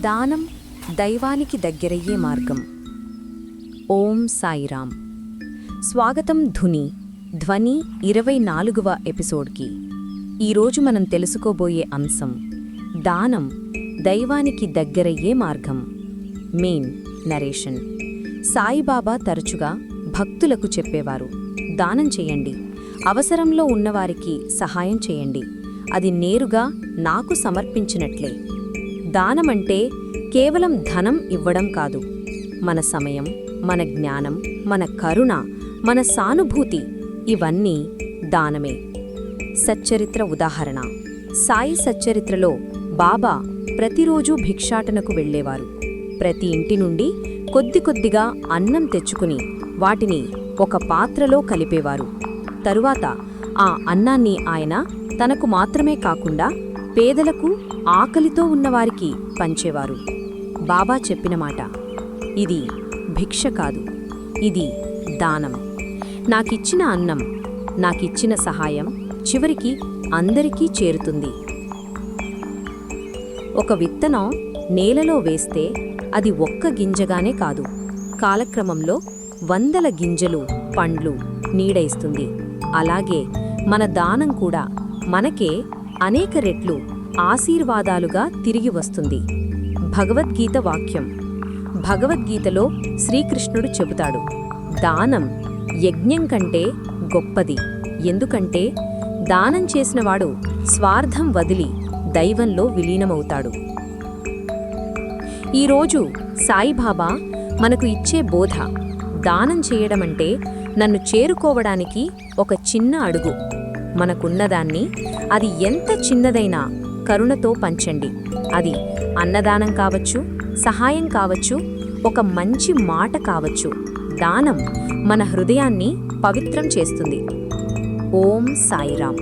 దానం దైవానికి దగ్గరయ్యే మార్గం. ఓం సాయిరామ్. స్వాగతం ధుని ధ్వని ఇరవై నాలుగవ ఎపిసోడ్కి. ఈరోజు మనం తెలుసుకోబోయే అంశం దానం దైవానికి దగ్గరయ్యే మార్గం. Main narration. సాయిబాబా తరచుగా భక్తులకు చెప్పేవారు దానం చేయండి అవసరంలో ఉన్నవారికి సహాయం చేయండి అది నేరుగా నాకు సమర్పించినట్లే. దానమంటే కేవలం ధనం ఇవ్వడం కాదు. మన సమయం మన జ్ఞానం మన కరుణ మన సానుభూతి ఇవన్నీ దానమే. సచ్చరిత్ర ఉదాహరణ. సాయి సచ్చరిత్రలో బాబా ప్రతిరోజూ భిక్షాటనకు వెళ్ళేవారు. ప్రతి ఇంటి నుండి కొద్ది కొద్దిగా అన్నం తెచ్చుకుని వాటిని ఒక పాత్రలో కలిపేవారు. తరువాత ఆ అన్నాన్ని ఆయన తనకు మాత్రమే కాకుండా పేదలకు ఆకలితో ఉన్నవారికి పంచేవారు. బాబా చెప్పిన మాట. ఇది భిక్ష కాదు. ఇది దానం. నాకిచ్చిన అన్నం నాకిచ్చిన సహాయం చివరికి అందరికీ చేరుతుంది. ఒక విత్తనం నేలలో వేస్తే అది ఒక్క గింజగానే కాదు. కాలక్రమంలో వందల గింజలు పండ్లు నీడైస్తుంది. అలాగే మన దానం కూడా మనకే అనేక రెట్లు ఆశీర్వాదాలుగా తిరిగి వస్తుంది. భగవద్గీత వాక్యం. భగవద్గీతలో శ్రీకృష్ణుడు చెబుతాడు దానం యజ్ఞం కంటే గొప్పది. ఎందుకంటే దానం చేసినవాడు స్వార్థం వదిలి దైవంలో విలీనమవుతాడు. ఈరోజు సాయిబాబా మనకు ఇచ్చే బోధ దానం చేయడమంటే నన్ను చేరుకోవడానికి ఒక చిన్న అడుగు. మనకున్నదాన్ని అది ఎంత చిన్నదైనా కరుణతో పంచండి. అది అన్నదానం కావచ్చు సహాయం కావచ్చు ఒక మంచి మాట కావచ్చు. దానం మన హృదయాన్ని పవిత్రం చేస్తుంది. ఓం సాయిరాం